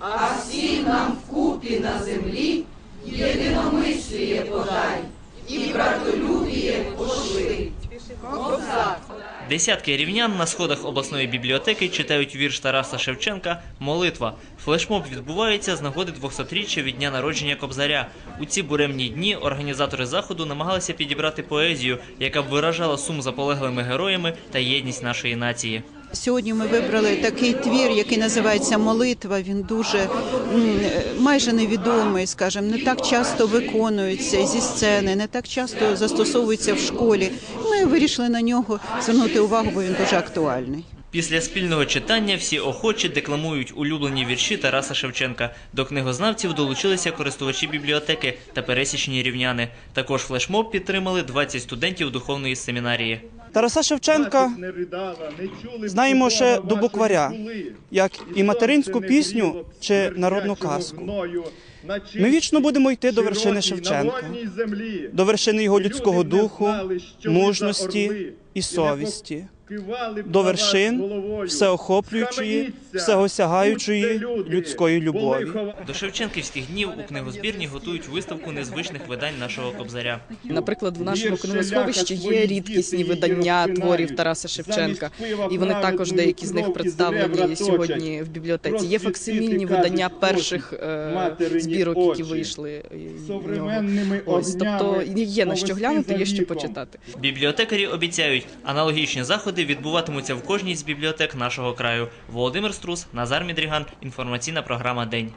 а всім нам вкупі на землі єдиномисліє подай, і братолюбіє пошли. Десятки рівнян на сходах обласної бібліотеки читають вірш Тараса Шевченка Молитва. Флешмоб відбувається з нагоди 200-річчя від дня народження Кобзаря. У ці буремні дні організатори заходу намагалися підібрати поезію, яка б виражала сум за полеглими героями та єдність нашої нації. Сьогодні ми вибрали такий твір, який називається Молитва. Він дуже майже невідомий, скажімо, не так часто виконується зі сцени, не так часто застосовується в школі. Ми вирішили на нього звернути увагу, бо він дуже актуальний. Після спільного читання всі охочі декламують улюблені вірші Тараса Шевченка. До книгознавців долучилися користувачі бібліотеки та пересічні рівняни. Також флешмоб підтримали 20 студентів духовної семінарії. Тараса Шевченка знаємо ще до букваря, як і материнську пісню чи народну казку. Ми вічно будемо йти до вершини Шевченка, до вершини його людського духу, мужності і совісті, до вершин всеохоплюючої, всеосягаючої людської любові. До Шевченківських днів у книгозбірні готують виставку незвичних видань нашого кобзаря. Наприклад, в нашому книгосховищі є рідкісні видання творів Тараса Шевченка, і вони також деякі з них представлені сьогодні в бібліотеці. Є факсимільні видання перших е, збірок, які вийшли Современними. Ось тобто є на що глянути, є що почитати. Бібліотекарі обіцяють, аналогічні заходи відбуватимуться в кожній з бібліотек нашого краю. Володимир Струс, Назар Мідріган. Інформаційна програма День.